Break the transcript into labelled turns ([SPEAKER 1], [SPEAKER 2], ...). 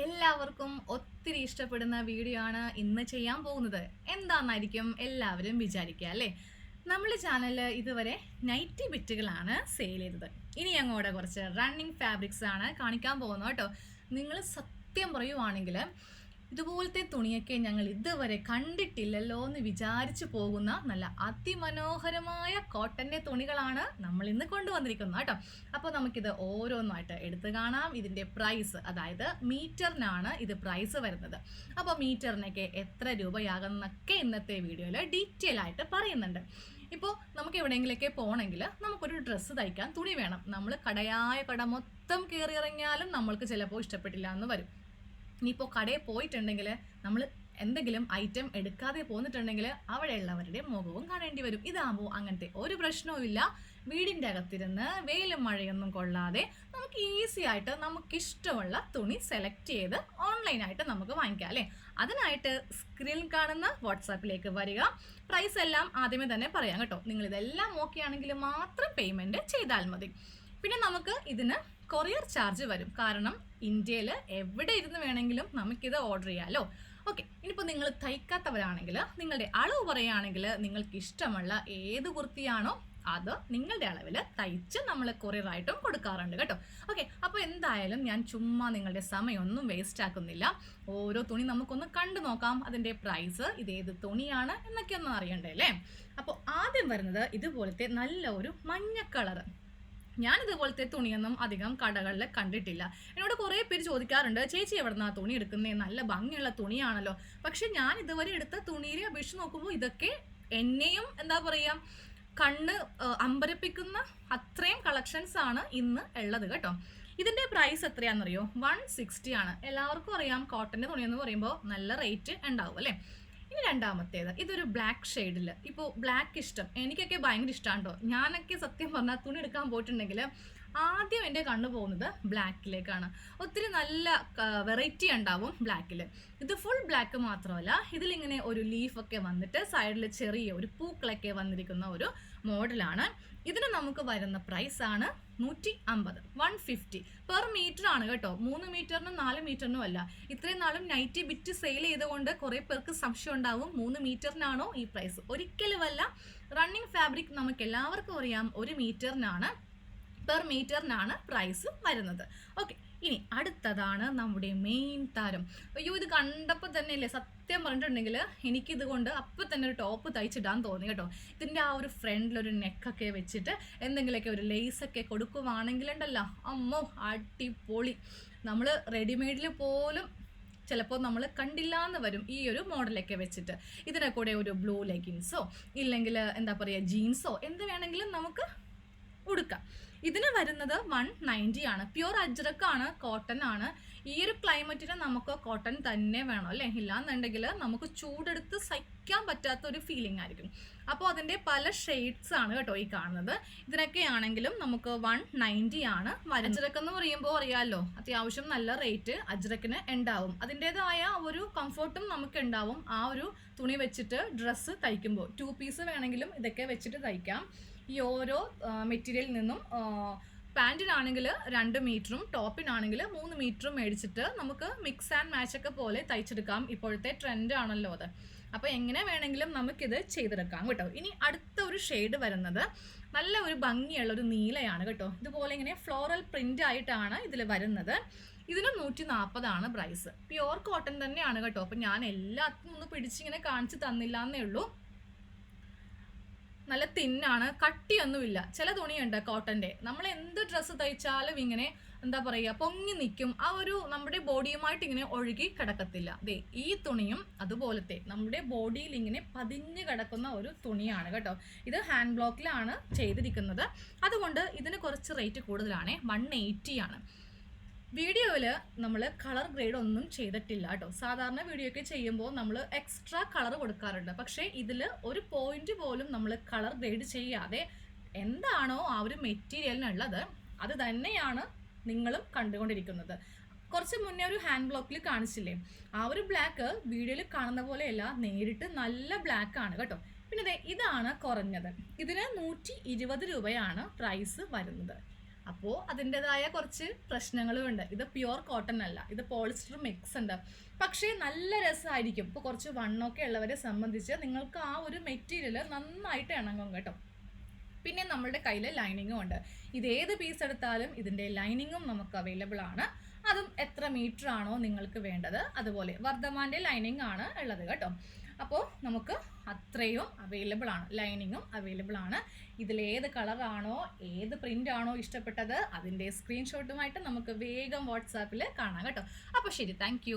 [SPEAKER 1] എല്ലാവർക്കും ഒത്തിരി ഇഷ്ടപ്പെടുന്ന വീഡിയോ ആണ് ഇന്ന് ചെയ്യാൻ പോകുന്നത്. എന്താണെന്നായിരിക്കും എല്ലാവരും വിചാരിക്കുക അല്ലേ? നമ്മുടെ ചാനലിൽ ഇതുവരെ നൈറ്റി ബിറ്റുകളാണ് സെയിൽ ചെയ്തത്. ഇനി അങ്ങോട്ട് കുറച്ച് റണ്ണിങ് ഫാബ്രിക്സ് ആണ് കാണിക്കാൻ പോകുന്നത് കേട്ടോ. നിങ്ങൾ സത്യം പറയുവാണെങ്കിൽ ഇതുപോലത്തെ തുണിയൊക്കെ ഞങ്ങൾ ഇതുവരെ കണ്ടിട്ടില്ലല്ലോ എന്ന് വിചാരിച്ചു പോകുന്ന നല്ല അതിമനോഹരമായ കോട്ടന്റെ തുണികളാണ് നമ്മൾ ഇന്ന് കൊണ്ടുവന്നിരിക്കുന്നത് കേട്ടോ. അപ്പോൾ നമുക്കിത് ഓരോന്നായിട്ട് എടുത്തു കാണാം. ഇതിന്റെ പ്രൈസ് അതായത് മീറ്ററിനാണ് ഇത് പ്രൈസ് വരുന്നത്. അപ്പോൾ മീറ്ററിനൊക്കെ എത്ര രൂപയാകുന്നൊക്കെ ഇന്നത്തെ വീഡിയോയിൽ ഡീറ്റെയിൽ ആയിട്ട് പറയുന്നുണ്ട്. ഇപ്പോൾ നമുക്ക് എവിടെയെങ്കിലൊക്കെ പോകണമെങ്കിൽ നമുക്കൊരു ഡ്രസ്സ് തയ്ക്കാൻ തുണി വേണം. നമ്മൾ കടയായ കട മൊത്തം കയറി ഇറങ്ങിയാലും നമ്മൾക്ക് ചിലപ്പോൾ ഇഷ്ടപ്പെട്ടില്ല എന്ന് വരും. ഇനിയിപ്പോൾ കടയിൽ പോയിട്ടുണ്ടെങ്കിൽ നമ്മൾ എന്തെങ്കിലും ഐറ്റം എടുക്കാതെ പോന്നിട്ടുണ്ടെങ്കിൽ അവിടെയുള്ളവരുടെ മുഖവും കാണേണ്ടി വരും. ഇതാകുമ്പോൾ അങ്ങനത്തെ ഒരു പ്രശ്നവുമില്ല വീടിന്റെ അകത്തിരുന്ന് വെയിലും മഴയൊന്നും കൊള്ളാതെ നമുക്ക് ഈസി ആയിട്ട് നമുക്കിഷ്ടമുള്ള തുണി സെലക്ട് ചെയ്ത് ഓൺലൈനായിട്ട് നമുക്ക് വാങ്ങിക്കാം അല്ലേ? അതിനായിട്ട് സ്ക്രീനിൽ കാണുന്ന വാട്സാപ്പിലേക്ക് വരിക. പ്രൈസ് എല്ലാം ആദ്യമേ തന്നെ പറയാം കേട്ടോ. നിങ്ങൾ ഇതെല്ലാം ഓക്കെ ആണെങ്കിൽ മാത്രം പേയ്മെന്റ് ചെയ്താൽ മതി. പിന്നെ നമുക്ക് ഇതിന് കൊറിയർ ചാർജ് വരും. കാരണം ഇന്ത്യയിൽ എവിടെ ഇരുന്ന് വേണമെങ്കിലും നമുക്കിത് ഓർഡർ ചെയ്യാമല്ലോ ഓക്കെ ഇനിയിപ്പോൾ നിങ്ങൾ തയ്ക്കാത്തവരാണെങ്കിൽ നിങ്ങളുടെ അളവ് പറയുകയാണെങ്കിൽ നിങ്ങൾക്ക് ഇഷ്ടമുള്ള ഏത് കുർത്തിയാണോ അത് നിങ്ങളുടെ അളവിൽ തയ്ച്ച് നമ്മൾ കൊറിയറായിട്ടും കൊടുക്കാറുണ്ട് കേട്ടോ. ഓക്കെ അപ്പോൾ എന്തായാലും ഞാൻ ചുമ്മാ നിങ്ങളുടെ സമയമൊന്നും വേസ്റ്റ് ആക്കുന്നില്ല. ഓരോ തുണി നമുക്കൊന്ന് കണ്ടു നോക്കാം അതിന്റെ പ്രൈസ് ഇതേത് തുണിയാണ് എന്നൊക്കെ ഒന്ന് അറിയണ്ടേ അല്ലേ? അപ്പോൾ ആദ്യം വരുന്നത് ഇതുപോലത്തെ നല്ല ഒരു മഞ്ഞ കളറ് ഞാൻ ഇതുപോലത്തെ തുണിയൊന്നും അധികം കടകളിൽ കണ്ടിട്ടില്ല. എന്നോട് കുറേ പേര് ചോദിക്കാറുണ്ട് ചേച്ചി എവിടുന്നാ തുണി എടുക്കുന്നത് നല്ല ഭംഗിയുള്ള തുണിയാണല്ലോ. പക്ഷെ ഞാൻ ഇതുവരെ എടുത്ത തുണിയെ അപേക്ഷിച്ച് നോക്കുമ്പോൾ ഇതൊക്കെ എന്നെയും എന്താ പറയുക കണ്ണ് അമ്പരപ്പിക്കുന്ന അത്രയും കളക്ഷൻസ് ആണ് ഇന്ന് ഉള്ളത് കേട്ടോ. ഇതിന്റെ പ്രൈസ് എത്രയാണെന്നറിയോ? വൺ സിക്സ്റ്റി ആണ്. എല്ലാവർക്കും അറിയാം കോട്ടന്റെ തുണി എന്ന് പറയുമ്പോൾ നല്ല റേറ്റ് ഉണ്ടാവും അല്ലേ? ഇനി രണ്ടാമത്തേത് ഇതൊരു ബ്ലാക്ക് ഷെയ്ഡിൽ ഇപ്പോൾ ബ്ലാക്ക് ഇഷ്ടം. എനിക്കൊക്കെ ഭയങ്കര ഇഷ്ടമാണ് കേട്ടോ ഞാനൊക്കെ സത്യം പറഞ്ഞാൽ തുണി എടുക്കാൻ പോയിട്ടുണ്ടെങ്കിൽ ആദ്യം എന്റെ കണ്ണ് പോകുന്നത് ബ്ലാക്കിലേക്കാണ് ഒത്തിരി നല്ല വെറൈറ്റി ഉണ്ടാവും ബ്ലാക്കിൽ ഇത് ഫുൾ ബ്ലാക്ക് മാത്രമല്ല ഇതിലിങ്ങനെ ഒരു ലീഫൊക്കെ വന്നിട്ട് സൈഡിൽ ചെറിയ ഒരു പൂക്കളൊക്കെ വന്നിരിക്കുന്ന ഒരു മോഡലാണ്. ഇതിന് നമുക്ക് വരുന്ന പ്രൈസ് ആണ് നൂറ്റി അമ്പത് വൺ ഫിഫ്റ്റി പെർ മീറ്റർ ആണ് കേട്ടോ. മൂന്ന് മീറ്ററിനും നാല് മീറ്ററിനും അല്ല. ഇത്രയും നാളും നൈറ്റി ബിറ്റ് സെയിൽ ചെയ്തുകൊണ്ട് കുറേ പേർക്ക് സംശയം ഉണ്ടാവും മൂന്ന് മീറ്ററിനാണോ ഈ പ്രൈസ് ഒരിക്കലുമല്ല റണ്ണിങ് ഫാബ്രിക് നമുക്ക് എല്ലാവർക്കും അറിയാം ഒരു മീറ്ററിനാണ് പെർ മീറ്ററിനാണ് പ്രൈസ് വരുന്നത്. ഓക്കെ ഇനി അടുത്തതാണ് നമ്മുടെ മെയിൻ താരം. അയ്യോ ഇത് കണ്ടപ്പോൾ തന്നെ അല്ലേ സത്യം പറഞ്ഞിട്ടുണ്ടെങ്കിൽ എനിക്കിത് കൊണ്ട് അപ്പം തന്നെ ഒരു ടോപ്പ് തയ്ച്ചിടാൻ തോന്നി കേട്ടോ. ഇതിന്റെ ആ ഒരു ഫ്രണ്ടിലൊരു നെക്കൊക്കെ വെച്ചിട്ട് എന്തെങ്കിലുമൊക്കെ ഒരു ലേസൊക്കെ കൊടുക്കുവാണെങ്കിലുണ്ടല്ലോ. അമ്മോ അടിപൊളി. നമ്മൾ റെഡിമെയ്ഡിൽ പോലും ചിലപ്പോൾ നമ്മൾ കണ്ടില്ല എന്ന് വരും ഈ ഒരു മോഡലൊക്കെ വെച്ചിട്ട്. ഇതിനെ കൂടെ ഒരു ബ്ലൂ ലെഗിൻസോ ഇല്ലെങ്കിൽ എന്താ പറയുക ജീൻസോ എന്ത് വേണമെങ്കിലും നമുക്ക് ഉടുക്കാം. ഇതിന് വരുന്നത് വൺ നയന്റി ആണ്. പ്യുർ അജ്രക്കാണ് കോട്ടൺ ആണ്. ഈ ഒരു ക്ലൈമറ്റിന് നമുക്ക് കോട്ടൺ തന്നെ വേണം അല്ലേ? ഇല്ലാന്നുണ്ടെങ്കിൽ നമുക്ക് ചൂടെടുത്ത് സഹിക്കാൻ പറ്റാത്ത ഒരു ഫീലിംഗ് ആയിരിക്കും. അപ്പോൾ അതിന്റെ പല ഷെയ്ഡ്സ് ആണ് കേട്ടോ ഈ കാണുന്നത്. ഇതിനൊക്കെ ആണെങ്കിലും നമുക്ക് വൺ നയന്റി ആണ് അജ്രക്ക് എന്ന് പറയുമ്പോൾ അറിയാമല്ലോ അത്യാവശ്യം നല്ല റേറ്റ് അജ്രക്കിന് ഉണ്ടാവും. അതിന്റെതായ ഒരു കംഫർട്ടും നമുക്ക് ഉണ്ടാവും. ആ ഒരു തുണി വെച്ചിട്ട് ഡ്രസ്സ് തയ്ക്കുമ്പോൾ. ടു പീസ് വേണമെങ്കിലും ഇതൊക്കെ വെച്ചിട്ട് തയ്ക്കാം. ഈ ഓരോ മെറ്റീരിയലിൽ നിന്നും പാന്റിനാണെങ്കിൽ രണ്ട് മീറ്ററും ടോപ്പിനാണെങ്കിൽ മൂന്ന് മീറ്ററും മേടിച്ചിട്ട് നമുക്ക് മിക്സ് ആൻഡ് മാച്ച് ഒക്കെ പോലെ തയ്ച്ചെടുക്കാം. ഇപ്പോഴത്തെ ട്രെൻഡ് ആണല്ലോ അത്. അപ്പോൾ എങ്ങനെ വേണമെങ്കിലും നമുക്കിത് ചെയ്തെടുക്കാം കേട്ടോ. ഇനി അടുത്ത ഒരു ഷെയ്ഡ് വരുന്നത് നല്ല ഒരു ഭംഗിയുള്ള ഒരു നീലയാണ് കേട്ടോ. ഇതുപോലെ ഇങ്ങനെ ഫ്ലോറൽ പ്രിന്റ് ആയിട്ടാണ് ഇതിൽ വരുന്നത്. ഇതിന് നൂറ്റി നാൽപ്പതാണ് പ്രൈസ് പ്യുവർ കോട്ടൺ തന്നെയാണ് കേട്ടോ. അപ്പം ഞാൻ എല്ലാത്തിനും ഒന്ന് പിടിച്ചിങ്ങനെ കാണിച്ച് തന്നില്ല എന്നേ ഉള്ളൂ. നല്ല തിന്നാണ് കട്ടിയൊന്നുമില്ല. ചില തുണിയുണ്ട് കോട്ടന്റെ നമ്മൾ എന്ത് ഡ്രസ്സ് തയ്ച്ചാലും ഇങ്ങനെ എന്താ പറയുക പൊങ്ങി നിൽക്കും. ആ ഒരു നമ്മുടെ ബോഡിയുമായിട്ട് ഇങ്ങനെ ഒഴുകി കിടക്കത്തില്ല. ദേ ഈ തുണിയും അതുപോലത്തെ നമ്മുടെ ബോഡിയിൽ ഇങ്ങനെ പതിഞ്ഞ് കിടക്കുന്ന ഒരു തുണിയാണ് കേട്ടോ. ഇത് ഹാൻഡ് ബ്ലോക്കിലാണ് ചെയ്തിരിക്കുന്നത്. അതുകൊണ്ട് ഇതിന് കുറച്ച് റേറ്റ് കൂടുതലാണ്. വൺ എയ്റ്റി ആണ്. വീഡിയോയിൽ നമ്മൾ കളർ ഗ്രേഡ് ഒന്നും ചെയ്തിട്ടില്ല കേട്ടോ. സാധാരണ വീഡിയോ ഒക്കെ ചെയ്യുമ്പോൾ നമ്മൾ എക്സ്ട്രാ കളർ കൊടുക്കാറുണ്ട്. പക്ഷേ ഇതിൽ ഒരു പോയിന്റ് പോലും നമ്മൾ കളർ ഗ്രേഡ് ചെയ്യാതെ എന്താണോ ആ ഒരു മെറ്റീരിയലിനുള്ളത് അത് തന്നെയാണ് നിങ്ങളും കണ്ടുകൊണ്ടിരിക്കുന്നത്. കുറച്ച് മുന്നേ ഒരു ഹാൻഡ് ബ്ലോക്കിൽ കാണിച്ചില്ലേ? ആ ഒരു ബ്ലാക്ക് വീഡിയോയിൽ കാണുന്ന പോലെയല്ല നേരിട്ട് നല്ല ബ്ലാക്ക് ആണ് കേട്ടോ. പിന്നെ ഇതാണ് കുറഞ്ഞത്. ഇതിന് നൂറ്റി രൂപയാണ് പ്രൈസ് വരുന്നത്. അപ്പോൾ അതിന്റെതായ കുറച്ച് പ്രശ്നങ്ങളും ഉണ്ട് ഇത് പ്യുവർ കോട്ടൺ അല്ല. ഇത് പോളിസ്റ്റർ മിക്സ് ഉണ്ട്. പക്ഷേ നല്ല രസമായിരിക്കും ഇപ്പോൾ കുറച്ച് വണ്ണമൊക്കെ ഉള്ളവരെ സംബന്ധിച്ച് നിങ്ങൾക്ക് ആ ഒരു മെറ്റീരിയൽ നന്നായിട്ട് ഇണങ്ങും കേട്ടോ. പിന്നെ നമ്മുടെ കയ്യിൽ ലൈനിങ്ങും ഉണ്ട്. ഇത് ഏത് പീസ് എടുത്താലും ഇതിന്റെ ലൈനിങ്ങും നമുക്ക് അവൈലബിൾ ആണ്. അതും എത്ര മീറ്റർ ആണോ നിങ്ങൾക്ക് വേണ്ടത്. അതുപോലെ വർദ്ധമാന്റെ ലൈനിങ് ആണ് ഉള്ളത് കേട്ടോ. അപ്പോൾ നമുക്ക് അത്രയും അവൈലബിൾ ആണ്. ലൈനിങ്ങും അവൈലബിൾ ആണ്. ഇതിൽ ഏത് കളറാണോ ഏത് പ്രിന്റ് ആണോ ഇഷ്ടപ്പെട്ടത് അതിന്റെ സ്ക്രീൻഷോട്ടുമായിട്ട് നമുക്ക് വേഗം വാട്സാപ്പിൽ കാണാം കേട്ടോ. അപ്പോൾ ശരി താങ്ക്